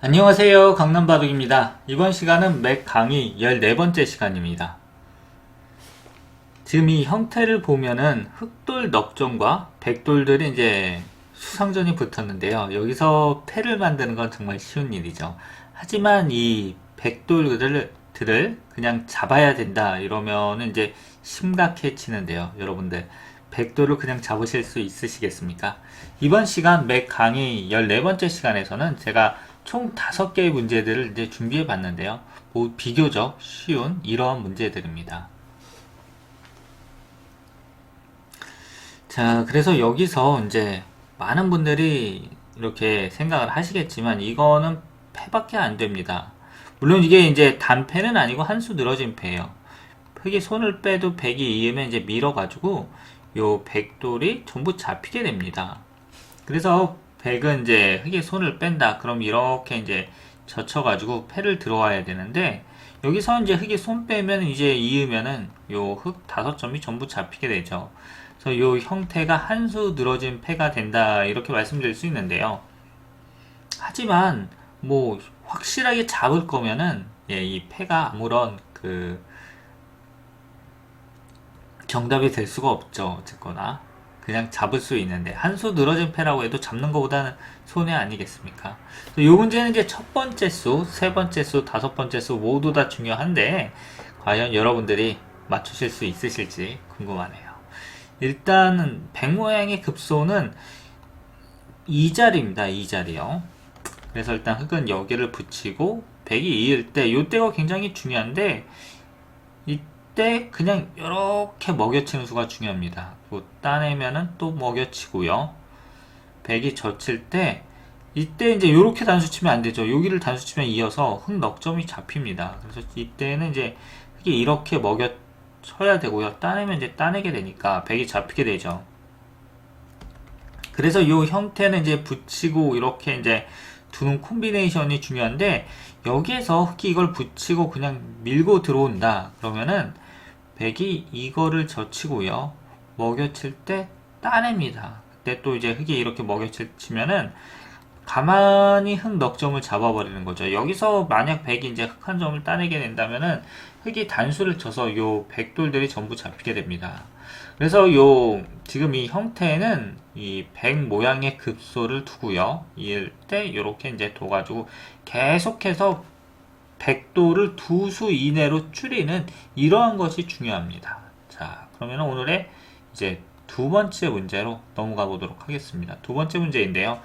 안녕하세요. 강남바둑입니다. 이번 시간은 맥 강의 14번째 시간입니다. 지금 이 형태를 보면은 흑돌 넉점과 백돌들이 이제 수상전이 붙었는데요. 여기서 패를 만드는 건 정말 쉬운 일이죠. 하지만 이 백돌들을 들을 그냥 잡아야 된다 이러면은 이제 심각해지는데요. 여러분들 백도를 그냥 잡으실 수 있으시겠습니까? 이번 시간 맥 강의 14번째 시간에서는 제가 총 5개의 문제들을 이제 준비해 봤는데요. 뭐 비교적 쉬운 이러한 문제들입니다. 자, 그래서 여기서 이제 많은 분들이 이렇게 생각을 하시겠지만 이거는 패밖에 안 됩니다. 물론 이게 이제 단패는 아니고 한 수 늘어진 패예요. 흑이 손을 빼도 백이 이으면 이제 밀어가지고 요 백돌이 전부 잡히게 됩니다. 그래서 백은 이제 흑의 손을 뺀다. 그럼 이렇게 이제 젖혀가지고 패를 들어와야 되는데 여기서 이제 흑이 손 빼면 이제 이으면은 요흑 다섯 점이 전부 잡히게 되죠. 그래서 요 형태가 한 수 늘어진 패가 된다 이렇게 말씀드릴 수 있는데요. 하지만 뭐 확실하게 잡을 거면은 예, 이 패가 아무런 그 정답이 될 수가 없죠. 어쨌거나 그냥 잡을 수 있는데 한 수 늘어진 패라고 해도 잡는 것보다는 손해 아니겠습니까? 이 문제는 이제 첫 번째 수, 세 번째 수, 다섯 번째 수 모두 다 중요한데 과연 여러분들이 맞추실 수 있으실지 궁금하네요. 일단은 백 모양의 급소는 이 자리입니다. 이 자리요. 그래서 일단 흙은 여기를 붙이고 백이 이을 때 이때가 굉장히 중요한데 이 때 그냥 이렇게 먹여치는 수가 중요합니다. 또 따내면은 또 먹여치고요. 백이 젖힐 때 이때 이제 이렇게 단수 치면 안 되죠. 여기를 단수 치면 이어서 흙 넉점이 잡힙니다. 그래서 이때는 이제 흙이 이렇게 먹여 쳐야 되고요. 따내면 이제 따내게 되니까 백이 잡히게 되죠. 그래서 이 형태는 이제 붙이고 이렇게 이제 두는 콤비네이션이 중요한데 여기에서 흑이 이걸 붙이고 그냥 밀고 들어온다 그러면은 백이 이거를 젖히고요. 먹여칠 때 따냅니다. 그때 또 이제 흑이 이렇게 먹여치면은 가만히 흑 넉점을 잡아버리는 거죠. 여기서 만약 백이 이제 흑한 점을 따내게 된다면은 흑이 단수를 쳐서 요 백돌들이 전부 잡히게 됩니다. 그래서 요 지금 이 형태는 이 백 모양의 급소를 두고요. 이을 때 이렇게 이제 둬가지고 계속해서 백도를 두 수 이내로 줄이는 이러한 것이 중요합니다. 자, 그러면 오늘의 이제 두 번째 문제로 넘어가 보도록 하겠습니다. 두 번째 문제인데요.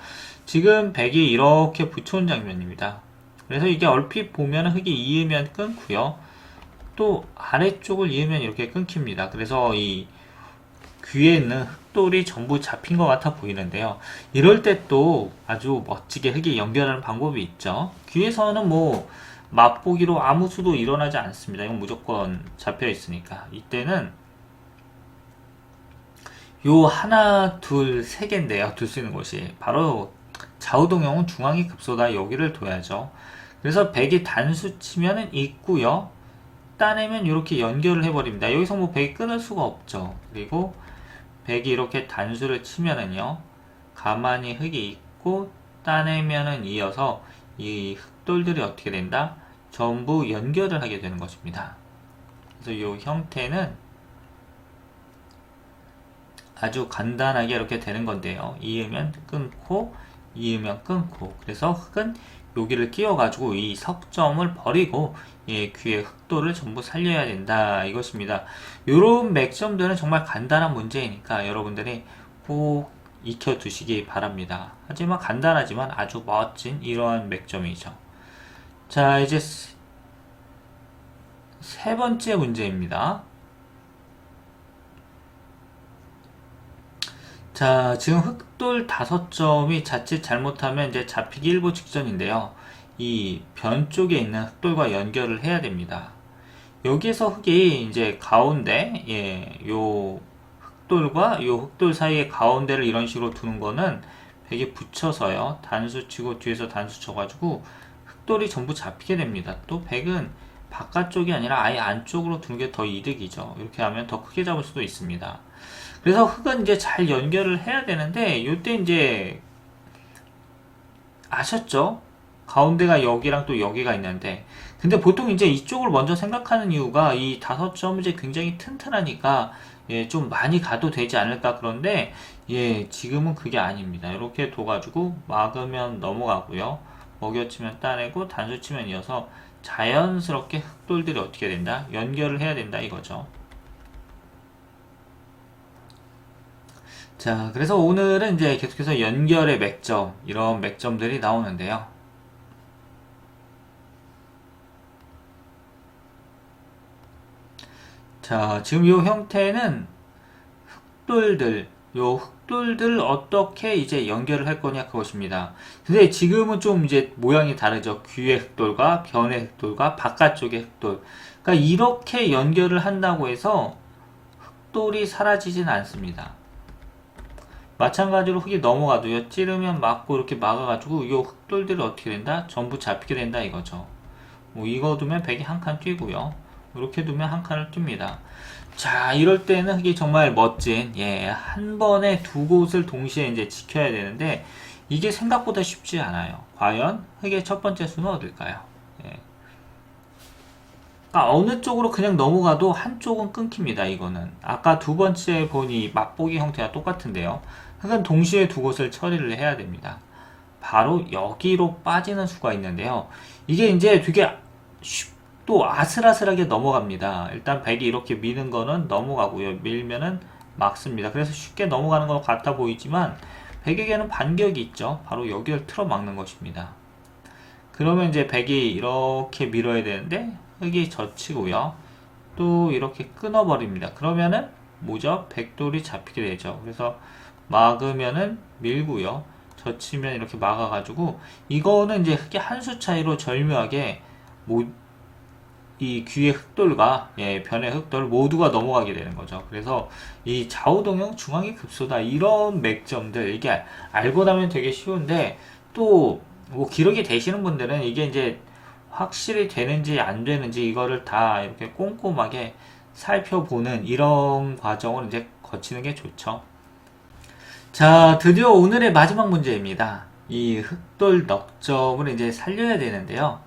지금 백이 이렇게 붙여온 장면입니다. 그래서 이게 얼핏 보면 흙이 이으면 끊고요. 또 아래쪽을 이으면 이렇게 끊깁니다. 그래서 이 귀에 있는 흑돌이 전부 잡힌 것 같아 보이는데요. 이럴 때 또 아주 멋지게 흙이 연결하는 방법이 있죠. 귀에서는 뭐 맛보기로 아무 수도 일어나지 않습니다. 이건 무조건 잡혀 있으니까. 이때는 요 하나, 둘, 세 개인데요. 둘 수 있는 곳이. 바로 좌우동형은 중앙이 급소다. 여기를 둬야죠. 그래서 백이 단수 치면은 있고요. 따내면 이렇게 연결을 해버립니다. 여기서 뭐 백이 끊을 수가 없죠. 그리고 백이 이렇게 단수를 치면은요 가만히 흙이 있고 따내면은 이어서 이 흙돌들이 어떻게 된다? 전부 연결을 하게 되는 것입니다. 그래서 이 형태는 아주 간단하게 이렇게 되는 건데요. 이으면 끊고 이으면 끊고 그래서 흙은 여기를 끼워가지고 이 석점을 버리고 예, 귀의 흑도를 전부 살려야 된다 이것입니다. 이런 맥점들은 정말 간단한 문제이니까 여러분들이 꼭 익혀두시기 바랍니다. 하지만 간단하지만 아주 멋진 이러한 맥점이죠. 자 이제 세 번째 문제입니다. 자, 지금 흑돌 다섯 점이 자칫 잘못하면 이제 잡히기 일보 직전인데요. 이 변 쪽에 있는 흑돌과 연결을 해야 됩니다. 여기에서 흑이 이제 가운데, 예, 요 흑돌과 요 흑돌 사이의 가운데를 이런 식으로 두는 거는 벽에 붙여서요. 단수 치고 뒤에서 단수 쳐가지고 흑돌이 전부 잡히게 됩니다. 또 백은 바깥쪽이 아니라 아예 안쪽으로 두는 게 더 이득이죠. 이렇게 하면 더 크게 잡을 수도 있습니다. 그래서 흙은 이제 잘 연결을 해야 되는데 이때 이제 아셨죠? 가운데가 여기랑 또 여기가 있는데 근데 보통 이제 이쪽을 먼저 생각하는 이유가 이 다섯 점은 이제 굉장히 튼튼하니까 예, 좀 많이 가도 되지 않을까 그런데 예, 지금은 그게 아닙니다. 이렇게 둬가지고 막으면 넘어가고요. 먹여치면 따내고 단수치면 이어서 자연스럽게 흑돌들이 어떻게 된다? 연결을 해야 된다 이거죠. 자, 그래서 오늘은 이제 계속해서 연결의 맥점, 이런 맥점들이 나오는데요. 자, 지금 이 형태는 흑돌들, 요 흑돌들 어떻게 이제 연결을 할 거냐 그것입니다. 근데 지금은 좀 이제 모양이 다르죠. 귀의 흑돌과 변의 흑돌과 바깥쪽의 흑돌. 그러니까 이렇게 연결을 한다고 해서 흑돌이 사라지진 않습니다. 마찬가지로 흙이 넘어가도요. 찌르면 막고 이렇게 막아가지고 이 흑돌들이 어떻게 된다? 전부 잡히게 된다 이거죠. 뭐 이거 두면 백이 한 칸 뛰고요. 이렇게 두면 한 칸을 뜁니다. 자, 이럴 때는 흙이 정말 멋진, 예, 한 번에 두 곳을 동시에 이제 지켜야 되는데, 이게 생각보다 쉽지 않아요. 과연 흙의 첫 번째 수는 어딜까요? 예. 아, 어느 쪽으로 그냥 넘어가도 한쪽은 끊깁니다, 이거는. 아까 두 번째 보니 맛보기 형태가 똑같은데요. 흙은 동시에 두 곳을 처리를 해야 됩니다. 바로 여기로 빠지는 수가 있는데요. 이게 이제 되게 쉽, 또 아슬아슬하게 넘어갑니다. 일단 백이 이렇게 미는 거는 넘어가고요. 밀면은 막습니다. 그래서 쉽게 넘어가는 것 같아 보이지만 백에게는 반격이 있죠. 바로 여기를 틀어 막는 것입니다. 그러면 이제 백이 이렇게 밀어야 되는데 흙이 젖히고요. 또 이렇게 끊어버립니다. 그러면은 뭐죠? 백돌이 잡히게 되죠. 그래서 막으면은 밀고요. 젖히면 이렇게 막아가지고 이거는 이제 흙의 한수 차이로 절묘하게 뭐, 이 귀의 흑돌과 예, 변의 흑돌 모두가 넘어가게 되는 거죠. 그래서 이 좌우동형 중앙의 급소다 이런 맥점들 이게 알고 나면 되게 쉬운데 또 뭐 기록이 되시는 분들은 이게 이제 확실히 되는지 안 되는지 이거를 다 이렇게 꼼꼼하게 살펴보는 이런 과정을 이제 거치는 게 좋죠. 자, 드디어 오늘의 마지막 문제입니다. 이 흑돌 넉점을 이제 살려야 되는데요.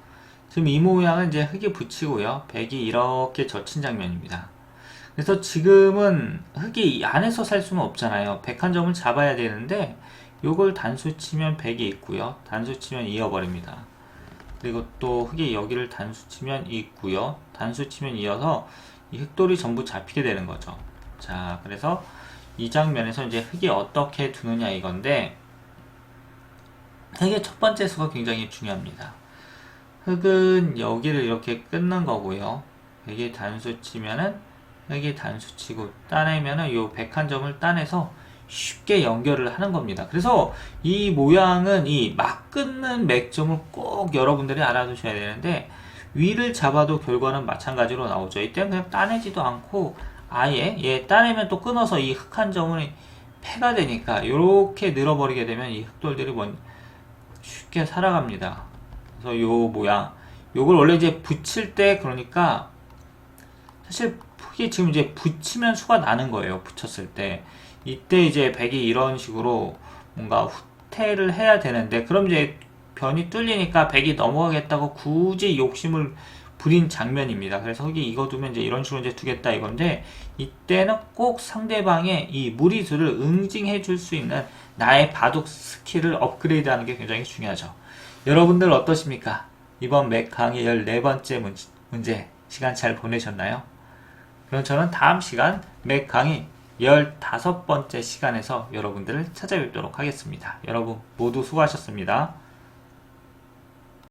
지금 이 모양은 이제 흙이 붙이고요. 백이 이렇게 젖힌 장면입니다. 그래서 지금은 흙이 이 안에서 살 수는 없잖아요. 백 한 점을 잡아야 되는데 요걸 단수 치면 백이 있고요. 단수 치면 이어버립니다. 그리고 또 흙이 여기를 단수 치면 있고요. 단수 치면 이어서 이 흑돌이 전부 잡히게 되는 거죠. 자, 그래서 이 장면에서 이제 흙이 어떻게 두느냐 이건데 흙의 첫 번째 수가 굉장히 중요합니다. 흙은 여기를 이렇게 끊는 거고요. 여기 단수 치면은 여기 단수 치고 따내면은 요 101점을 따내서 쉽게 연결을 하는 겁니다. 그래서 이 모양은 이 막 끊는 맥점을 꼭 여러분들이 알아두셔야 되는데 위를 잡아도 결과는 마찬가지로 나오죠. 이때는 그냥 따내지도 않고 아예 예 따내면 또 끊어서 이 흙 한 점을 패가 되니까 이렇게 늘어버리게 되면 이 흙돌들이 뭔 쉽게 살아갑니다. 그래서 요 모양 요걸 원래 이제 붙일 때 그러니까 사실 흙이 지금 이제 붙이면 수가 나는 거예요. 붙였을 때 이때 이제 백이 이런 식으로 뭔가 후퇴를 해야 되는데 그럼 이제 변이 뚫리니까 백이 넘어가겠다고 굳이 욕심을 부린 장면입니다. 그래서 흙이 이거 두면 이제 이런 식으로 이제 두겠다 이건데 이때는 꼭 상대방의 이 무리수를 응징해 줄 수 있는 나의 바둑 스킬을 업그레이드하는 게 굉장히 중요하죠. 여러분들 어떠십니까? 이번 맥 강의 14번째 문제, 문제 시간 잘 보내셨나요? 그럼 저는 다음 시간 맥 강의 15번째 시간에서 여러분들을 찾아뵙도록 하겠습니다. 여러분 모두 수고하셨습니다.